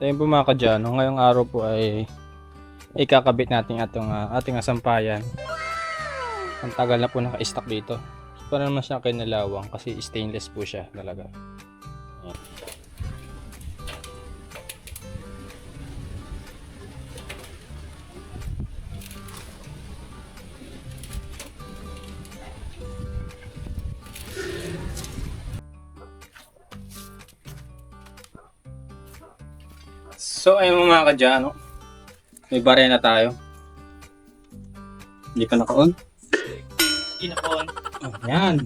So yun po mga kadyano, ngayong araw po ay ikakabit natin atong ah, ating asampayan. Ang tagal na po naka-stock dito. Para naman siya kinalawang kasi stainless po siya talaga. So ayun mga kadyano, may barya na tayo. Hindi pa naka-on. Kinakon. Oh, yan.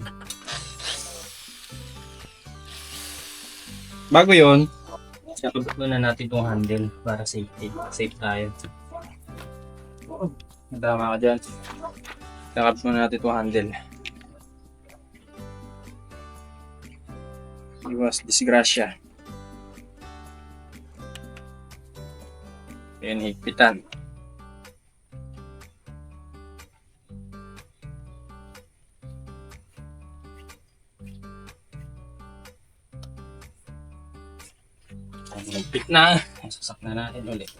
Bago yon, Sabot muna natin itong handle para safety. Safe tayo. tama ka dyan. Kakabit muna natin itong handle. Iwas disgrasya. Yan, higpitan. Higpit na. Sasak na natin ulit.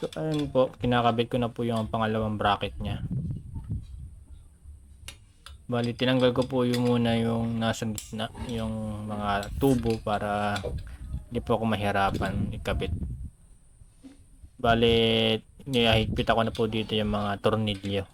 So, ayun po, kinakabit ko na po yung pangalawang bracket niya. Bali, tinanggal ko po yung muna yung nasa gitna, yung mga tubo para hindi po ako mahirapan ikabit. Bali, nihigpit ako na po dito yung mga tornilyo.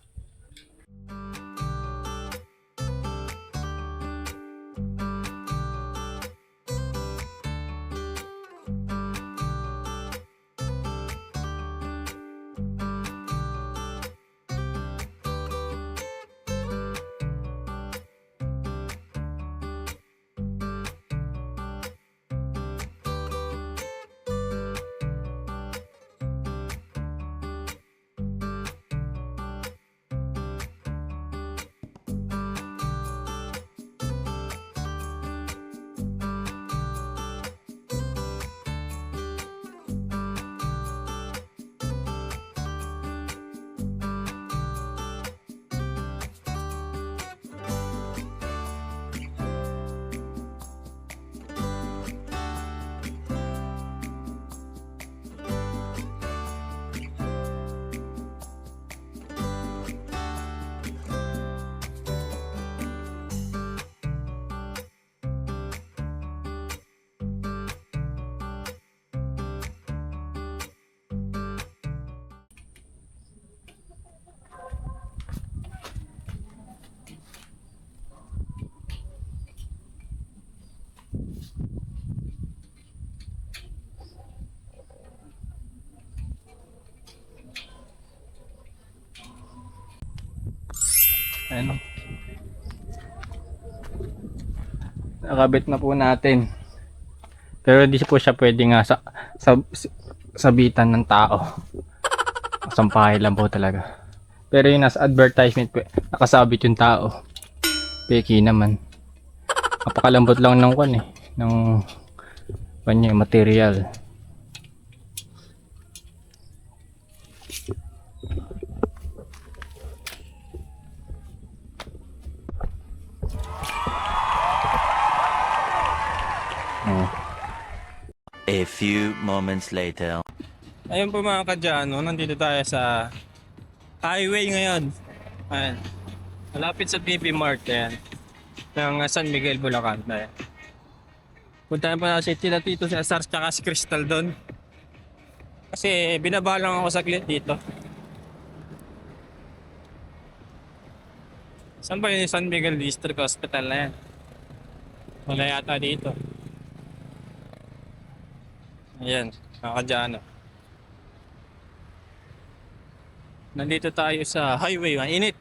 Ano? Nakabit na po natin. Pero hindi po siya pwede nga sa, sa sabitan ng tao. Sampahay lang po talaga. Pero yung nasa advertisement po, nakasabit yung tao. Peki naman. Napakalambot lang ng kwan eh. Ng kanya material. A few moments later. Ayun po mga kadyano, nandito tayo sa highway ngayon. Ayan. Malapit sa PP Mart yan. Ng uh, San Miguel, Bulacan. Ayan. Puntahan pa na si Tita Tito, si Asar, tsaka si Crystal doon. Kasi binaba lang ako saglit dito. Saan ba yung San Miguel District Hospital na yan? Wala yata dito. Ayan, mga kadyano. Nandito tayo sa highway. Ang init.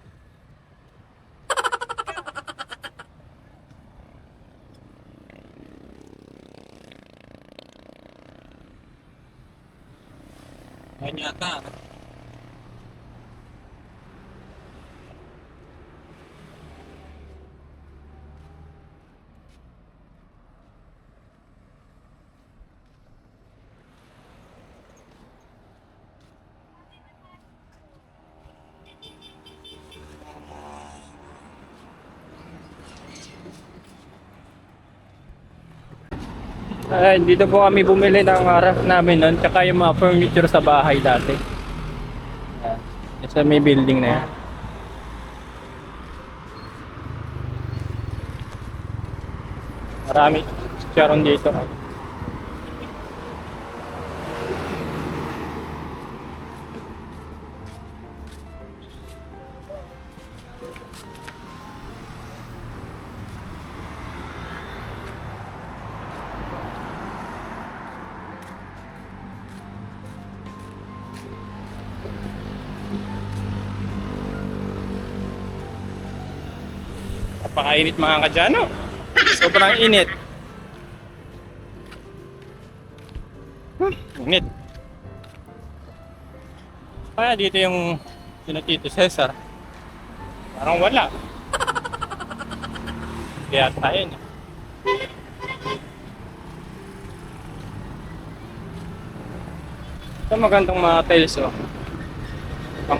Ayan yata. Ay, dito po kami bumili ng harap namin nun, tsaka yung mga furniture sa bahay dati. Ayan. Sa may building na yan. Marami charon dito. Napakainit mga kadyano. Sobrang init. Hmm, init. Kaya dito yung sinatito Cesar. Parang wala. Kaya tayo na. Ito magandang mga tiles oh. Pang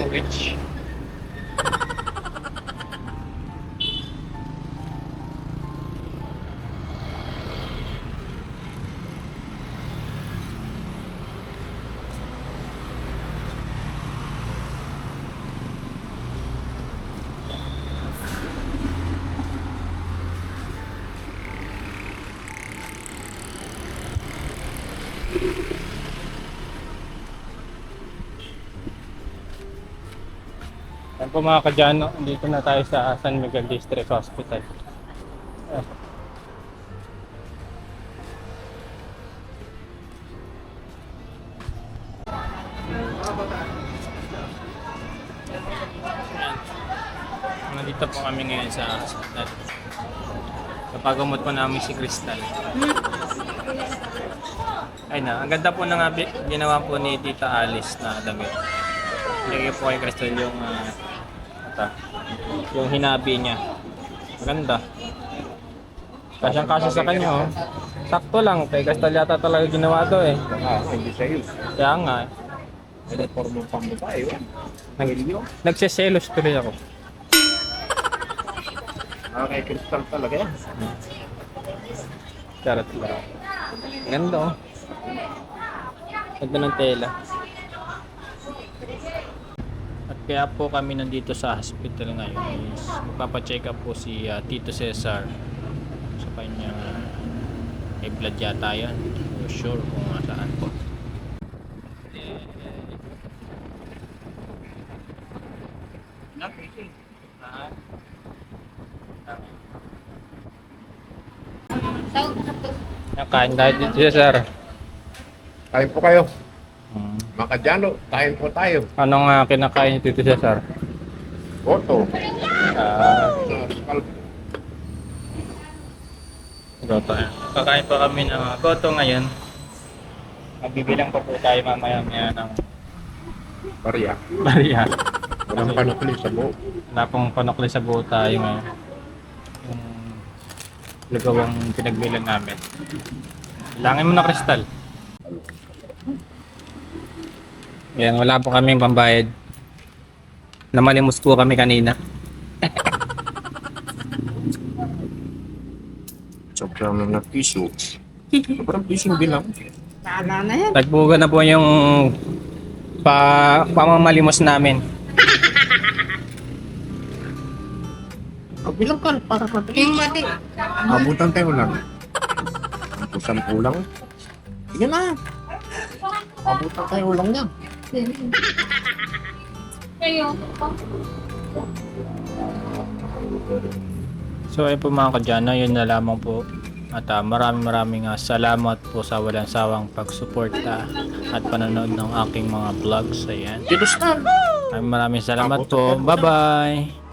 po mga kadyano, dito na tayo sa San Miguel District Hospital. Nandito po kami ngayon sa hospital. Kapagamot po namin si Crystal. Ay na, ang ganda po ng uh, ginawa po ni Tita Alice na damit. Lagay po kay Crystal yung ah, ata, yung hinabi niya. Maganda. Kasyang kasya sa kanya oh. Sakto lang, kay Crystal yata talaga ginawa to eh. Ah, hindi sa'yo. Kaya nga, eh. May formo pang babae. oh. nag nagseselos tuloy ako. Ah, kay Crystal talaga yan. Charot lang. Ganda oh. Ganda ng tela. Kaya po kami nandito sa hospital ngayon is magpapacheck up po si ah, Tito Cesar sa kanyang uh, may blood yata yan. Not sure kung saan po. Ah. Nakain tayo dito Cesar. Kain po kayo. Hmm. Mga kadyano, kain po tayo. Anong uh, kinakain ni Tito Cesar? Oto. Ah, goto. Kakain pa kami ng goto ngayon. Magbibilang pa po tayo mamaya maya ng Barya. bariya. Walang panukli sa buo. Wala pong panukli sa buo tayo ngayon. Yung lagawang pinagbilang namin. Langin mo na kristal. Yan, wala po kaming pambayad. Namalimos po kami kanina. Sobrang na piso. Sobrang piso bilang. Tagbuga na po yung pa pamamalimos namin. Bilang ka, para ka. Yung mati. Abutan tayo lang. Kusan kulang. Sige na. Abutan tayo lang yan. So ayun po mga kadyana, yun na lamang po. At ah, maraming maraming ah, salamat po sa walang sawang pagsuporta at panonood ng aking mga vlogs. Ayan. Maraming maraming salamat po. Bye-bye!